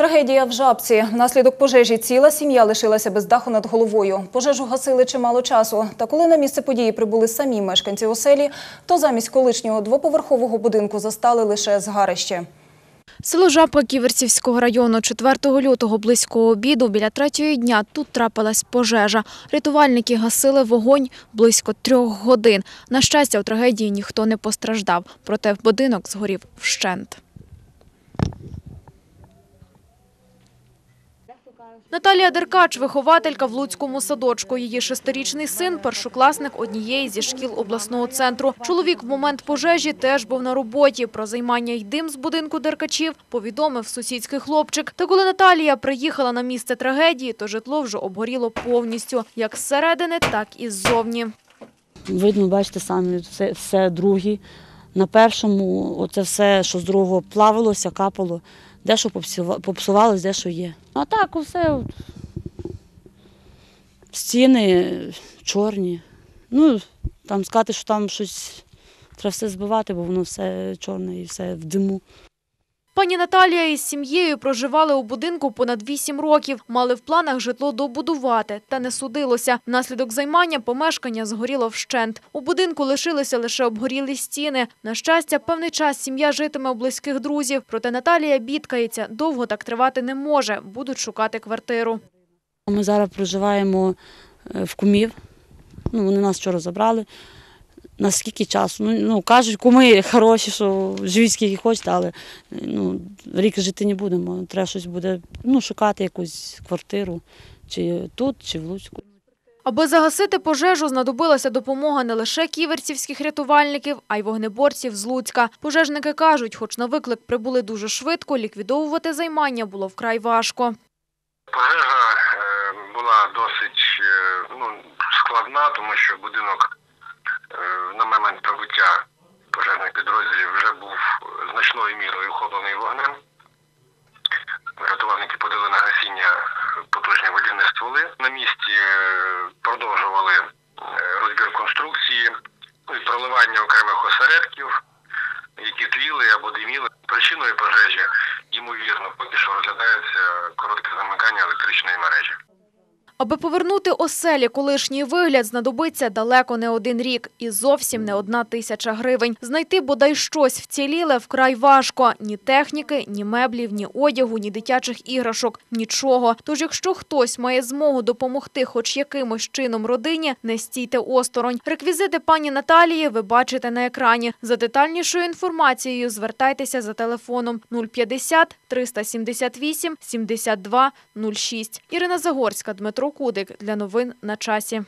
Трагедія в Жабці. Внаслідок пожежі ціла сім'я лишилася без даху над головою. Пожежу гасили чимало часу. Та коли на місце події прибули самі мешканці оселі, то замість колишнього двоповерхового будинку застали лише згарище. Село Жабка Ківерцівського району 4 лютого близько обіду біля третьої дня тут трапилась пожежа. Рятувальники гасили вогонь близько трьох годин. На щастя, у трагедії ніхто не постраждав, проте будинок згорів вщент. Наталія Деркач – вихователька в Луцькому садочку. Її шестирічний син – першокласник однієї зі шкіл обласного центру. Чоловік в момент пожежі теж був на роботі. Про займання й дим з будинку Деркачів повідомив сусідський хлопчик. Та коли Наталія приїхала на місце трагедії, то житло вже обгоріло повністю. Як зсередини, так і ззовні. Видно, бачите, самі все, все друге. На першому оце все, що з другого плавилося, капало, дещо попсувалося, попсувалось, дещо є. А так, усе от, стіни чорні. Ну, там сказати, що там щось треба все збивати, бо воно все чорне і все в диму. Пані Наталія із сім'єю проживали у будинку понад 8 років. Мали в планах житло добудувати, та не судилося. Внаслідок займання помешкання згоріло вщент. У будинку лишилися лише обгорілі стіни. На щастя, певний час сім'я житиме у близьких друзів. Проте Наталія бідкається. Довго так тривати не може. Будуть шукати квартиру. Ми зараз проживаємо е, в кумів. Ну, вони нас вчора забрали. На скільки часу? Ну, ну кажуть, куми хороші, що живіть скільки хочете, але ну, рік жити не будемо. Треба щось буде ну, шукати якусь квартиру, чи тут, чи в Луцьку. Аби загасити пожежу, знадобилася допомога не лише ківерцівських рятувальників, а й вогнеборців з Луцька. Пожежники кажуть, хоч на виклик прибули дуже швидко, ліквідовувати займання було вкрай важко. Пожежа е, була досить е, ну, складна, тому що будинок продовжували е, розбір конструкції ну, проливання окремих осередків, які тліли або диміли. Причиною пожежі, ймовірно, поки що розглядається мережі. Аби повернути оселі колишній вигляд, знадобиться далеко не один рік і зовсім не одна тисяча гривень. Знайти бодай щось вціліле вкрай важко. Ні техніки, ні меблів, ні одягу, ні дитячих іграшок, нічого. Тож, якщо хтось має змогу допомогти хоч якимось чином родині, не стійте осторонь. Реквізити пані Наталії ви бачите на екрані. За детальнішою інформацією звертайтеся за телефоном 050 378 72 06. Ірина Загорська, Дмитро Кудик. Для новин на часі.